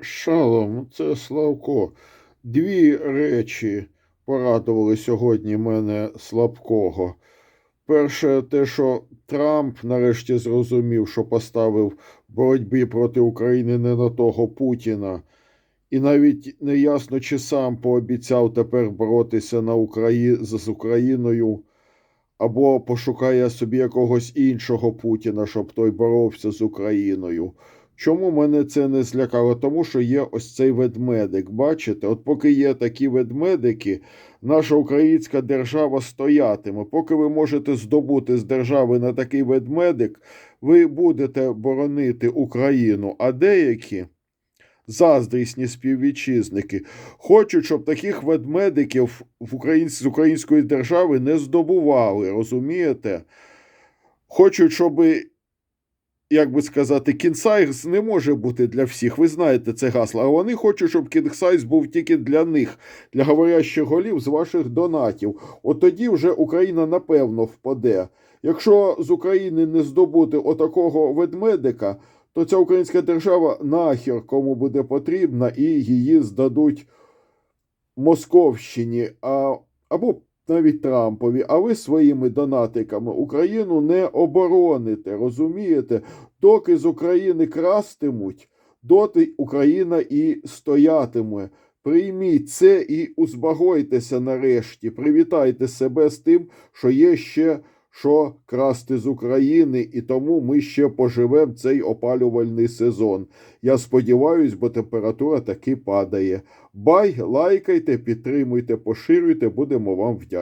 Шалом, це Славко. Дві речі порадували сьогодні мене слабкого. Перше, те, що Трамп нарешті зрозумів, що поставив боротьбі проти України не на того Путіна. І навіть не ясно, чи сам пообіцяв тепер боротися на Украї... з Україною, або пошукає собі якогось іншого Путіна, щоб той боровся з Україною. Чому мене це не злякало? Тому що є ось цей ведмедик. Бачите, от поки є такі ведмедики, наша українська держава стоятиме. Поки ви можете здобути з держави на такий ведмедик, ви будете боронити Україну. А деякі заздрісні співвітчизники хочуть, щоб таких ведмедиків в українсь... з української держави не здобували. Розумієте? Хочуть, щоб як би сказати, кінсайз не може бути для всіх. Ви знаєте це гасло. А вони хочуть, щоб кінсайз був тільки для них, для говорящих голів з ваших донатів. От тоді вже Україна напевно впаде. Якщо з України не здобути отакого ведмедика, то ця українська держава нахер кому буде потрібна, і її здадуть Московщині а, або навіть Трампові, а ви своїми донатиками Україну не обороните, розумієте? Доки з України крастимуть, доти Україна і стоятиме. Прийміть це і узбагойтеся нарешті. Привітайте себе з тим, що є ще що красти з України, і тому ми ще поживемо цей опалювальний сезон. Я сподіваюся, бо температура таки падає. Бай, лайкайте, підтримуйте, поширюйте, будемо вам вдячні.